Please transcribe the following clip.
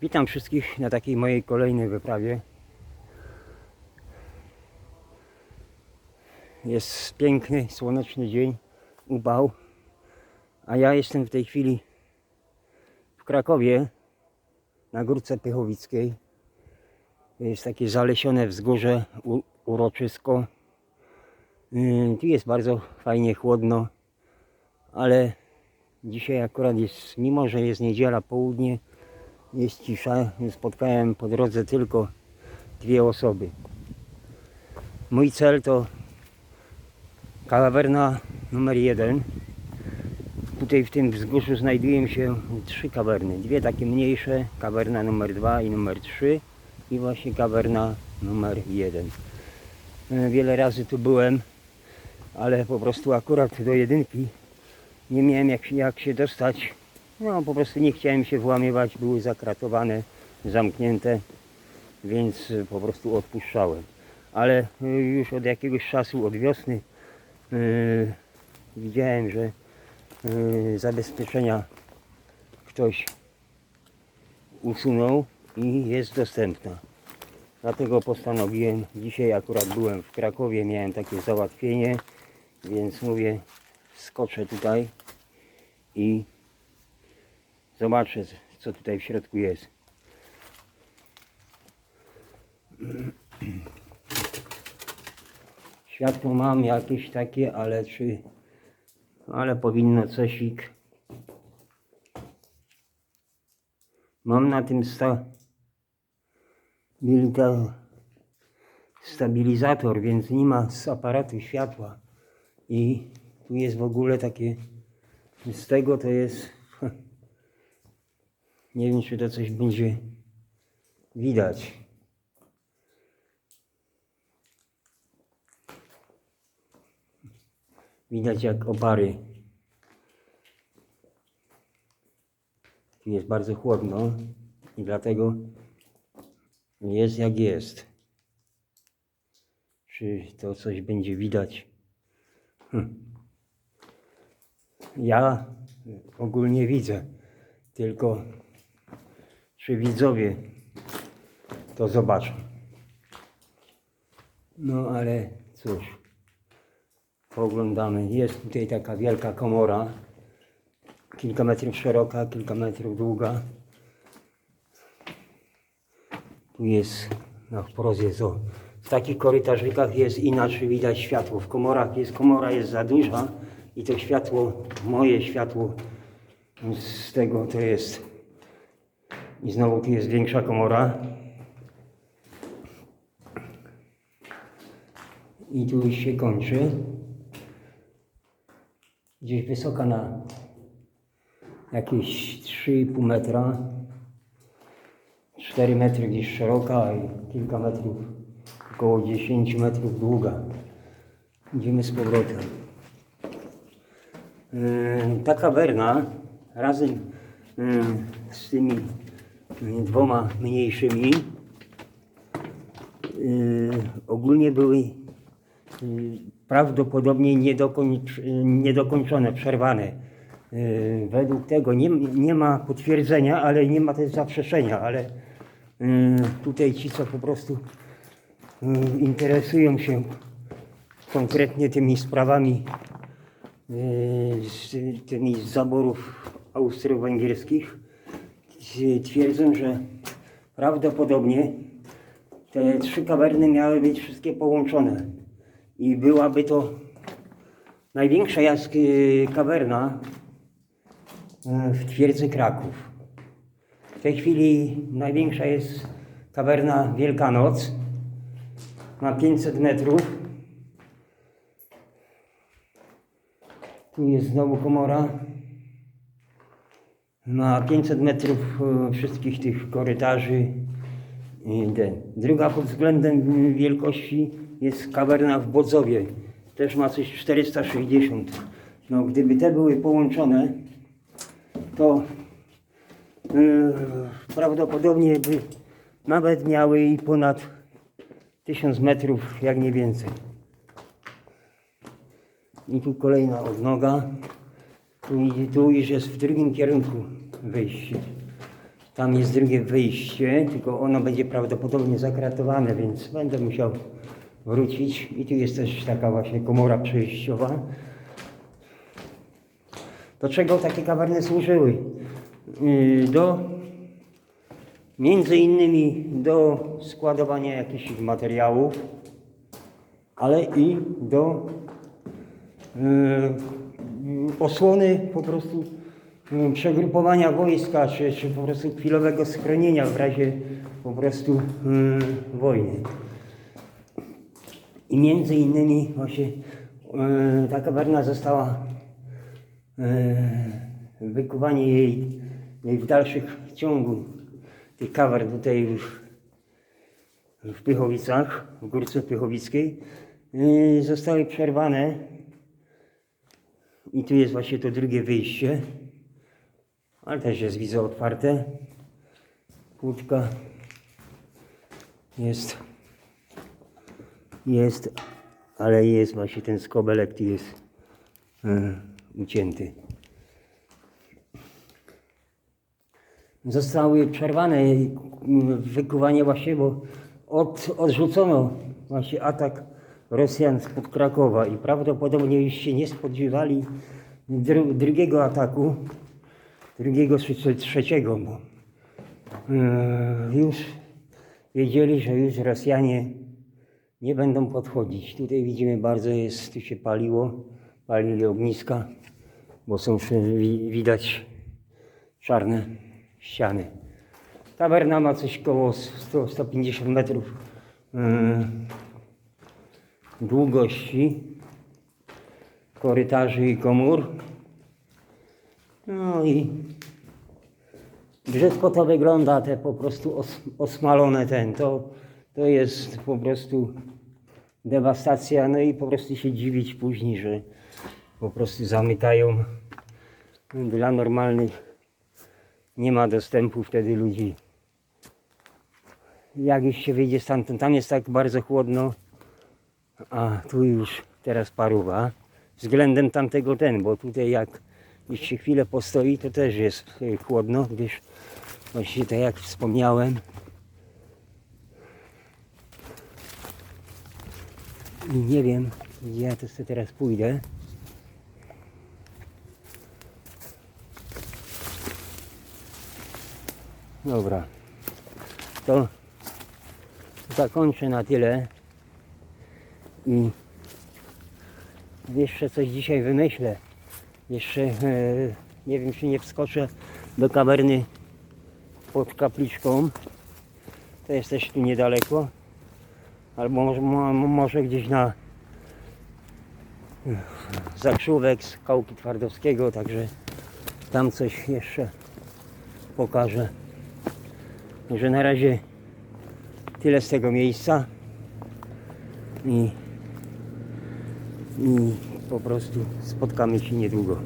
Witam wszystkich na takiej mojej kolejnej wyprawie. Jest piękny, słoneczny dzień, upał, a ja jestem w tej chwili w Krakowie na Górce Pychowickiej. Jest takie zalesione wzgórze, uroczysko. Yy, Tu jest bardzo fajnie, chłodno, ale dzisiaj akurat jest, mimo że jest niedziela, południe, jest cisza. Spotkałem po drodze tylko dwie osoby. Mój cel to kawerna numer jeden. Tutaj w tym wzgórzu znajdują się trzy kawerny. Dwie takie mniejsze, kawerna numer dwa i numer trzy i właśnie kawerna numer jeden. E, Wiele razy tu byłem, ale po prostu akurat do jedynki nie miałem jak, jak się dostać. No po prostu nie chciałem się włamywać, były zakratowane, zamknięte, więc y, po prostu odpuszczałem. Ale y, już od jakiegoś czasu, od wiosny y, widziałem, że y, zabezpieczenia ktoś usunął i jest dostępna. Dlatego postanowiłem, dzisiaj akurat byłem w Krakowie, miałem takie załatwienie, więc mówię, skoczę tutaj i zobaczę, co tutaj w środku jest. Światło mam jakieś takie, ale czy... Ale powinno cosik. Mam na tym sta... milita- stabilizator, więc nie ma z aparatu światła. I tu jest w ogóle takie... Z tego to jest... Nie wiem, czy to coś będzie widać. Widać jak opary. Tu jest bardzo chłodno i dlatego jest jak jest. Czy to coś będzie widać? Hm. Ja ogólnie widzę, tylko czy widzowie to zobaczą. No ale cóż, pooglądamy. Jest tutaj taka wielka komora, kilka metrów szeroka, kilka metrów długa. Tu jest na wprost jest o. W takich korytarzykach jest inaczej widać światło. W komorach jest komora jest za duża i to światło, moje światło z tego to jest. I znowu tu jest większa komora. I tu już się kończy. Gdzieś wysoka na jakieś 3,5 metra. 4 metry gdzieś szeroka i kilka metrów, około 10 metrów długa. Idziemy z powrotem. Yy, Ta kawerna razem yy, z tymi dwoma mniejszymi yy, ogólnie były yy, prawdopodobnie niedokończ, niedokończone, przerwane. Yy, Według tego nie, nie ma potwierdzenia, ale nie ma też zaprzeczenia, ale tutaj ci, co po prostu interesują się konkretnie tymi sprawami yy, tymi zaborów austro-węgierskich, twierdzą, że prawdopodobnie te trzy kawerny miały być wszystkie połączone i byłaby to największa jask kawerna yy, w twierdzy Kraków. W tej chwili największa jest kawerna Wielkanoc. Ma 500 metrów. Tu jest znowu komora. Ma 500 metrów e, wszystkich tych korytarzy. Druga pod względem wielkości jest kawerna w Bodzowie. Też ma coś 460. No, gdyby te były połączone, to yy, prawdopodobnie by nawet miały i ponad 1000 metrów, jak nie więcej. I tu kolejna odnoga. Idzie- tu już jest w drugim kierunku wyjście. Tam jest drugie wyjście, tylko ono będzie prawdopodobnie zakratowane, więc będę musiał wrócić. I tu jest też taka właśnie komora przejściowa. Do czego takie kawerny służyły? Yy, Do między innymi do składowania jakichś materiałów, ale i do yy, osłony po prostu yy, przegrupowania wojska, czy, czy po prostu chwilowego schronienia w razie po prostu yy, wojny. I między innymi właśnie yy, ta kawerna została yy, wykuwanie jej, jej w dalszych ciągu tych kawern tutaj już w Pychowicach, w Górce Pychowickiej yy, zostały przerwane i tu jest właśnie to drugie wyjście. Ale też jest widzę otwarte. Kłódka jest jest ale jest właśnie ten skobelek tu jest yy, ucięty. Zostały przerwane mm, wykuwanie właśnie, bo od, odrzucono właśnie atak Rosjan spod Krakowa i prawdopodobnie już się nie spodziewali dru, drugiego ataku, drugiego czy trzeciego, bo e, już wiedzieli, że już Rosjanie nie będą podchodzić. Tutaj widzimy bardzo jest, tu się paliło, palili ogniska, bo są wi- widać czarne ściany. Tawerna ma coś koło 100, 150 metrów yy, długości korytarzy i komór. No i brzydko to wygląda, te po prostu os, osmalone ten, to, to jest po prostu dewastacja, no i po prostu się dziwić później, że po prostu zamykają. Dla normalnych nie ma dostępu wtedy ludzi. Jak już się wyjdzie stamtąd, tam jest tak bardzo chłodno, a tu już teraz paruwa. Względem tamtego ten, bo tutaj jak się chwilę postoi, to też jest e, chłodno, gdyż właśnie tak jak wspomniałem, i nie wiem, ja to sobie teraz pójdę. Dobra, to zakończę na tyle i jeszcze coś dzisiaj wymyślę. Jeszcze e, nie wiem, czy nie wskoczę do kawerny pod kapliczką. To jest też tu niedaleko. Albo może, mo- może gdzieś na zakrzówek z Kałki Twardowskiego, także tam coś jeszcze pokażę. Także na razie tyle z tego miejsca i, i po prostu spotkamy się niedługo.